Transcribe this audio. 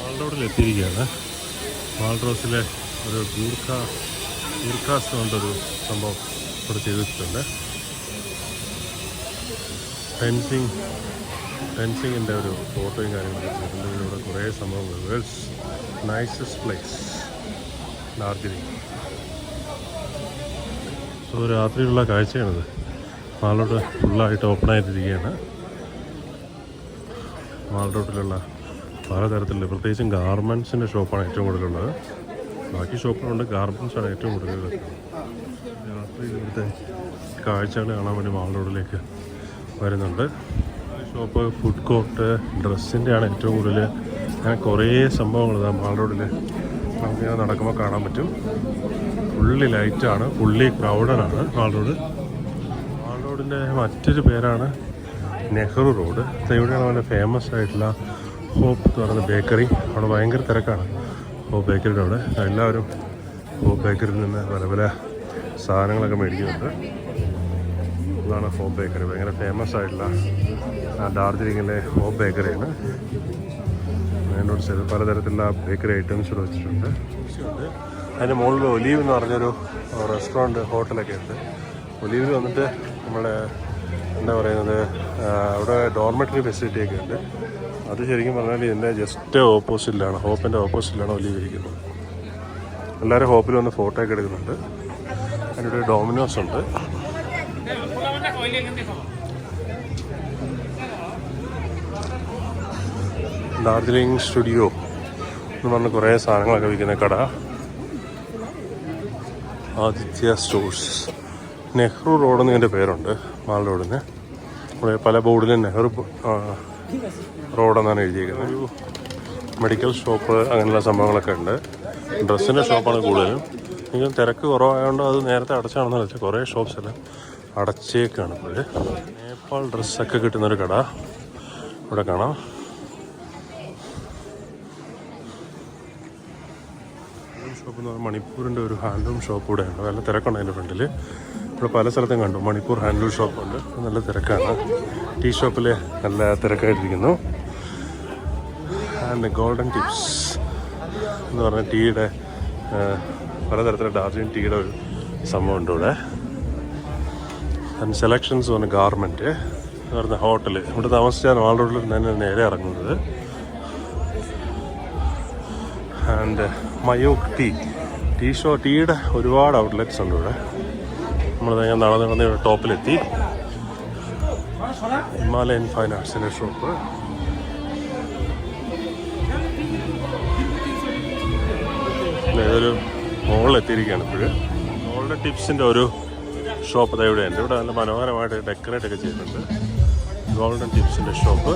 മാൾറോഡിൽ എത്തിയിരിക്കുകയാണ്. മാൾറോസിലെ ഒരു ഗൂർഖ ഗൂർഖാസ് കൊണ്ടൊരു സംഭവം ഇവിടെ ചെയ്തിട്ടുണ്ട്. വെച്ചിട്ടുണ്ട് ഫെൻസിങ് ഫെൻസിങ്ങിന്റെ ഒരു ഫോട്ടോയും കാര്യങ്ങളൊക്കെ ചെയ്തിട്ടുണ്ട്. ഇവിടെ കുറേ സംഭവങ്ങൾ. World's nicest place Darjeeling so രാത്രിയിലുള്ള കാഴ്ചയാണിത്. മാളോട്ട് ഫുള്ളായിട്ട് ഓപ്പൺ ആയിട്ടിരിക്കുകയാണ്. മാളോട്ടിലുള്ള പലതരത്തിലുള്ള പ്രത്യേകിച്ചും ഗാർമെൻസിന്റെ ഷോപ്പാണ് ഏറ്റവും കൂടുതലുള്ളത്. ബാക്കി ഷോപ്പുകളുണ്ട് ഗാർമെൻസാണ് ഏറ്റവും കൂടുതൽ രാത്രി ഇവിടുത്തെ കാഴ്ചകൾ കാണാൻ വേണ്ടി മാളോട്ടിലേക്ക് വരുന്നുണ്ട്. ഷോപ്പ് ഫുഡ് കോർട്ട് ഡ്രസ്സിന്റെ ആണ് ഏറ്റവും കൂടുതൽ അങ്ങനെ കുറേ സംഭവങ്ങൾ മാൾ റോഡിൽ നമുക്ക് നടക്കുമ്പോൾ കാണാൻ പറ്റും. ഫുള്ളി ലൈറ്റാണ് ഫുള്ളി ക്രൗഡഡാണ് മാൾ റോഡ് മാൾ റോഡിന്റെ മറ്റൊരു പേരാണ് നെഹ്റു റോഡ്. ഇവിടെയാണ് വളരെ ഫേമസ് ആയിട്ടുള്ള ഹോപ്പ് എന്ന് പറയുന്ന ബേക്കറി. അവിടെ ഭയങ്കര തിരക്കാണ് ഹോപ്പ് ബേക്കറിയുടെ അവിടെ. എല്ലാവരും ഹോപ്പ് ബേക്കറിയിൽ നിന്ന് പല പല സാധനങ്ങളൊക്കെ മേടിക്കുന്നുണ്ട്. ഇതാണ് ഹോപ്പ് ബേക്കറി. ഭയങ്കര ഫേമസ് ആയിട്ടുള്ള ഡാർജിലിങ്ങിലെ ഹോപ്പ് ബേക്കറിയാണ്. അതിനോട് പലതരത്തിലുള്ള ബേക്കറി ഐറ്റംസ് ഇവിടെ വെച്ചിട്ടുണ്ട്. അതിന്റെ മുകളിൽ ഒലീവ് എന്ന് പറഞ്ഞൊരു റെസ്റ്റോറന്റ് ഹോട്ടലൊക്കെ ഉണ്ട്. ഒലീവിൽ വന്നിട്ട് നമ്മുടെ എന്താ പറയുന്നത് അവിടെ ഡോർമെറ്ററി ഫെസിലിറ്റി ഒക്കെ ഉണ്ട്. അത് ശരിക്കും പറഞ്ഞാൽ ഇതിന്റെ ജസ്റ്റ് ഓപ്പോസിറ്റിലാണ് ഹോപ്പിന്റെ ഓപ്പോസിറ്റിലാണ് ഒലീവ് ഇരിക്കുന്നത്. എല്ലാവരും ഹോപ്പിൽ വന്ന് ഫോട്ടോ ഒക്കെ എടുക്കുന്നുണ്ട്. അതിന്റെ ഒരു ഡോമിനോസ് ഉണ്ട്. ഡാർജിലിംഗ് സ്റ്റുഡിയോ എന്ന് പറഞ്ഞ കുറേ സാധനങ്ങളൊക്കെ വിൽക്കുന്ന കട. ആദിത്യ സ്റ്റോഴ്സ്. നെഹ്റു റോഡെന്ന് ഇതിന്റെ പേരുണ്ട് മാൾ റോഡിന്. ഇവിടെ പല ബോർഡിലും നെഹ്റു റോഡെന്നാണ് എഴുതിയിരിക്കുന്നത്. ഒരു മെഡിക്കൽ ഷോപ്പ് അങ്ങനെയുള്ള സംഭവങ്ങളൊക്കെ ഉണ്ട്. ഡ്രസ്സിന്റെ ഷോപ്പാണ് കൂടുതലും. എങ്കിലും തിരക്ക് കുറവായതുകൊണ്ട് അത് നേരത്തെ അടച്ചാണെന്ന് വെച്ചാൽ കുറേ ഷോപ്സ് എല്ലാം അടച്ചേക്കാണ് ഇപ്പോൾ നേപ്പാൾ ഡ്രസ്സൊക്കെ കിട്ടുന്നൊരു കട. ഇവിടെ കാണാം. ഷോപ്പ് എന്ന് പറഞ്ഞാൽ മണിപ്പൂരിന്റെ ഒരു ഹാൻഡ്ലൂം ഷോപ്പ് ഉണ്ട് നല്ല തിരക്കുണ്ട് അതിന്റെ ഫ്രണ്ടിൽ ഇവിടെ പല സ്ഥലത്തും കണ്ടു. മണിപ്പൂർ ഹാൻഡ്ലൂം ഷോപ്പുണ്ട്. നല്ല തിരക്കാണ്. ടീ ഷോപ്പിൽ നല്ല തിരക്കായിട്ടിരിക്കുന്നു. ആൻഡ് ഗോൾഡൻ ടിപ്സ് എന്ന് പറഞ്ഞ ടീയുടെ പലതരത്തിലുള്ള ഡാർജിലിംഗ് ടീയുടെ ഒരു സംഭവമുണ്ട് ഇവിടെ. ആൻഡ് സെലക്ഷൻസ് പറഞ്ഞ ഗാർമെന്റ് പറഞ്ഞ ഹോട്ടൽ ഇവിടെ താമസിച്ചാൽ റോഡിൽ തന്നെ നേരെ ഇറങ്ങുന്നത്. ആൻഡ് മയോക്ക് ടീ ടീ ഷോ ടീയുടെ ഒരുപാട് ഔട്ട്ലെറ്റ്സ് ഉണ്ട് ഇവിടെ. നമ്മൾ ഞാൻ നടന്ന് നടന്ന് ഇവിടെ ടോപ്പിലെത്തി. ഹിമാലയൻ ഫൈൻ ആർട്സിന്റെ ഷോപ്പ് ഇതൊരു മോളിലെത്തിയിരിക്കുകയാണ് ഇപ്പോഴും. മോളുടെ ടിപ്സിന്റെ ഒരു ഷോപ്പ് ഇവിടെ ഉണ്ട്. ഇവിടെ നല്ല മനോഹരമായിട്ട് ഡെക്കറേറ്റ് ഒക്കെ ചെയ്യുന്നുണ്ട് ഗോൾഡൻ ടിപ്സിന്റെ ഷോപ്പ്